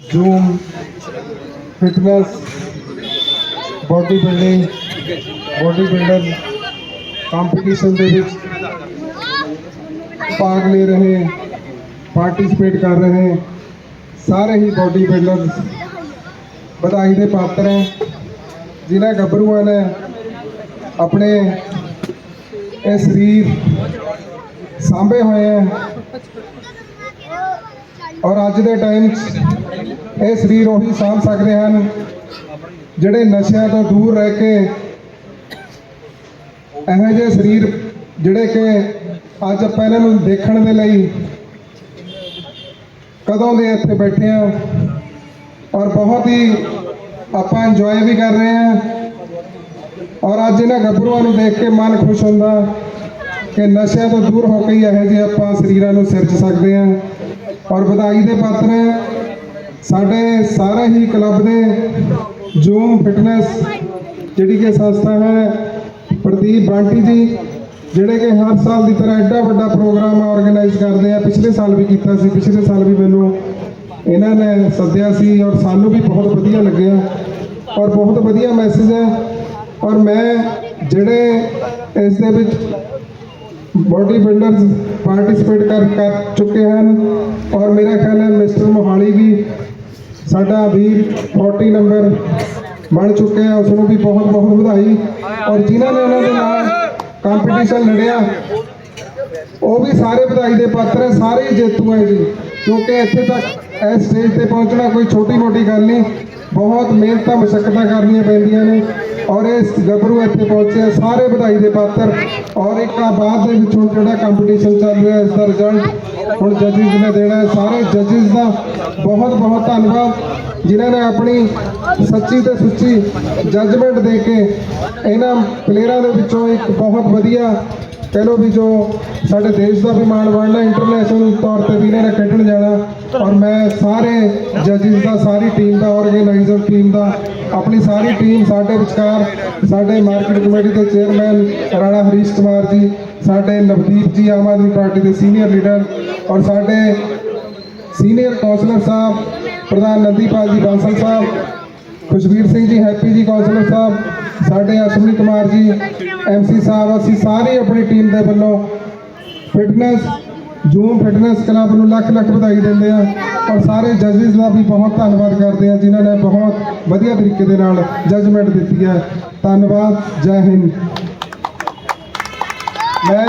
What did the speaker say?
Zoom, fitness, body building, body builder, competition ਦੇ ਵਿੱਚ ਭਾਗ ਲੈ ਰਹੇ, ਪਾਰਟਿਸਿਪੇਟ ਕਰ ਰਹੇ, ਸਾਰੇ ਹੀ ਬਾਡੀ ਬਿਲਡਰਸ ਵਧਾਈ ਦੇ ਪਾਤਰ ਹੈ। ਜਿਨ੍ਹਾਂ ਗੱਭਰੂਆਂ ਨੇ ਆਪਣੇ ਇਹ ਸਰੀਰ ਸਾਂਭੇ ਹੋਏ ਹੈ। ਔਰ ਅੱਜ ਦੇ ਟਾਈਮ 'ਚ ਇਹ ਸਰੀਰ ਉਹੀ ਸਾਂਭ ਸਕਦੇ ਹਨ, ਜਿਹੜੇ ਨਸ਼ਿਆਂ ਤੋਂ ਦੂਰ ਰਹਿ ਕੇ ਇਹੋ ਜਿਹੇ ਸਰੀਰ ਜਿਹੜੇ ਕਿ ਅੱਜ ਆਪਾਂ ਇਹਨਾਂ ਨੂੰ ਦੇਖਣ ਦੇ ਲਈ ਕਦੋਂ ਦੇ ਇੱਥੇ ਬੈਠੇ ਆ ਔਰ ਬਹੁਤ ਹੀ ਆਪਾਂ ਇੰਜੋਏ ਵੀ ਕਰ ਰਹੇ ਹਾਂ। ਔਰ ਅੱਜ ਇਹਨਾਂ ਗੱਭਰੂਆਂ ਨੂੰ ਦੇਖ ਕੇ ਮਨ ਖੁਸ਼ ਹੁੰਦਾ ਕਿ ਨਸ਼ਿਆਂ ਤੋਂ ਦੂਰ ਹੋ ਕੇ ਹੀ ਇਹੋ ਜਿਹੇ ਆਪਾਂ ਸਰੀਰਾਂ ਨੂੰ ਸਿਰਜ ਸਕਦੇ ਹਾਂ। ਔਰ ਵਧਾਈ ਦੇ ਪਾਤਰ ਸਾਡੇ ਸਾਰੇ ਹੀ ਕਲੱਬ ਦੇ ਜੂਮ ਫਿਟਨੈਸ ਜਿਹੜੀ ਕਿ ਸੰਸਥਾ ਹੈ, ਪ੍ਰਦੀਪ ਬਾਂਟੀ ਜੀ, ਜਿਹੜੇ ਕਿ ਹਰ ਸਾਲ ਦੀ ਤਰ੍ਹਾਂ ਐਡਾ ਵੱਡਾ ਪ੍ਰੋਗਰਾਮ ਆਰਗੇਨਾਈਜ਼ ਕਰਦੇ ਆ। ਪਿਛਲੇ ਸਾਲ ਵੀ ਕੀਤਾ ਸੀ, ਪਿਛਲੇ ਸਾਲ ਵੀ ਮੈਨੂੰ ਇਹਨਾਂ ਨੇ ਸੱਦਿਆ ਸੀ ਔਰ ਸਾਨੂੰ ਵੀ ਬਹੁਤ ਵਧੀਆ ਲੱਗਿਆ। ਔਰ ਬਹੁਤ ਵਧੀਆ ਮੈਸੇਜ ਹੈ। ਔਰ ਮੈਂ ਜਿਹੜੇ ਇਸ ਦੇ ਵਿੱਚ ਬੋਡੀ ਬਿਲਡਰਸ ਪਾਰਟਿਸਿਪੇਟ ਕਰ ਕਰ ਚੁੱਕੇ ਹਨ ਔਰ ਮੇਰਾ ਖਿਆਲ ਹੈ ਮਿਸਟਰ ਮੋਹਾਲੀ ਵੀ ਸਾਡਾ ਵੀਰ 40 ਨੰਬਰ ਬਣ ਚੁੱਕਿਆ ਉਸ ਨੂੰ ਵੀ ਬਹੁਤ ਬਹੁਤ ਵਧਾਈ ਔਰ ਜਿਨ੍ਹਾਂ ਨੇ ਉਹਨਾਂ ਦੇ ਨਾਲ ਕੰਪੀਟੀਸ਼ਨ ਲੜਿਆ, ਉਹ ਵੀ ਸਾਰੇ ਵਧਾਈ ਦੇ ਪਾਤਰ ਹੈ, ਸਾਰੇ ਹੀ ਜੇਤੂ ਹੈ ਜੀ। ਕਿਉਂਕਿ ਇੱਥੇ ਤੱਕ ਇਸ ਸਟੇਜ ਤੇ ਪਹੁੰਚਣਾ ਕੋਈ ਛੋਟੀ ਮੋਟੀ ਗੱਲ ਨਹੀਂ, ਬਹੁਤ ਮਿਹਨਤਾਂ, ਮੁਸ਼ਕਲਾਂ ਕਰਨੀਆਂ ਪੈਂਦੀਆਂ ਨੇ। ਔਰ ਇਸ ਗੱਭਰੂ ਇੱਥੇ ਪਹੁੰਚੇ ਸਾਰੇ ਵਧਾਈ ਦੇ ਪਾਤਰ। ਔਰ ਇੱਕ ਆ ਬਾਅਦ ਦੇ ਵਿੱਚ ਹੁਣ ਜਿਹੜਾ ਕੰਪੀਟੀਸ਼ਨ ਚੱਲ ਰਿਹਾ ਇਸ ਦਾ ਰਿਜ਼ਲਟ ਹੁਣ ਜੱਜਿਸ ਨੇ ਦੇਣਾ ਸਾਰੇ ਜੱਜਿਸ ਦਾ ਬਹੁਤ ਬਹੁਤ ਧੰਨਵਾਦ, ਜਿਨ੍ਹਾਂ ਨੇ ਆਪਣੀ ਸੱਚੀ ਤੇ ਸੁੱਚੀ ਜੱਜਮੈਂਟ ਦੇ ਕੇ ਇਹਨਾਂ ਪਲੇਅਰਾਂ ਦੇ ਵਿੱਚੋਂ ਇੱਕ ਬਹੁਤ ਵਧੀਆ, ਕਹਿ ਲਓ ਵੀ ਜੋ ਸਾਡੇ ਦੇਸ਼ ਦਾ ਵੀ ਮਾਣ ਬਣਨਾ ਇੰਟਰਨੈਸ਼ਨਲ ਤੌਰ ਤੇ ਵੀ ਇਹਨਾਂ ਨੇ ਖੇਡਣ ਜਾਣਾ। ਔਰ ਮੈਂ ਸਾਰੇ ਜੱਜਿਸ ਦਾ, ਸਾਰੀ ਟੀਮ ਦਾ ਟੀਮ ਦਾ, ਆਪਣੀ ਸਾਰੀ ਟੀਮ ਸਾਡੇ ਵਿਚਕਾਰ, ਸਾਡੇ ਮਾਰਕੀਟ ਕਮੇਟੀ ਦੇ ਚੇਅਰਮੈਨ ਰਾਣਾ ਹਰੀਸ਼ ਕੁਮਾਰ ਜੀ, ਸਾਡੇ ਨਵਦੀਪ ਜੀ, ਆਮ ਆਦਮੀ ਪਾਰਟੀ ਦੇ ਸੀਨੀਅਰ ਲੀਡਰ ਔਰ ਸਾਡੇ ਸੀਨੀਅਰ ਕੌਂਸਲਰ ਸਾਹਿਬ, ਪ੍ਰਧਾਨ ਨੰਦੀਪਾਲ ਜੀ ਬਾਂਸਲ ਸਾਹਿਬ, ਖੁਸ਼ਵੀਰ ਸਿੰਘ ਜੀ, ਹੈਪੀ ਜੀ ਕੌਂਸਲਰ ਸਾਹਿਬ, ਸਾਡੇ ਅਸ਼ਵਨੀ ਕੁਮਾਰ ਜੀ ਐਮਸੀ ਸਾਹਿਬ, ਅਸੀਂ ਸਾਰੀ ਆਪਣੀ ਟੀਮ ਦੇ ਵੱਲੋਂ ਫਿਟਨੈਸ ਜੂਮ ਫਿਟਨੈਸ ਕਲੱਬ ਨੂੰ ਲੱਖ ਲੱਖ ਵਧਾਈ ਦਿੰਦੇ ਆ, ਔਰ ਸਾਰੇ ਜੱਜਿਸ ਦਾ ਵੀ ਬਹੁਤ ਧੰਨਵਾਦ ਕਰਦੇ ਆ, ਜਿਨ੍ਹਾਂ ਨੇ ਬਹੁਤ ਵਧੀਆ ਤਰੀਕੇ ਦੇ ਨਾਲ ਜੱਜਮੈਂਟ ਦਿੱਤੀ ਹੈ। ਧੰਨਵਾਦ, ਜੈ ਹਿੰਦ। ਮੈਂ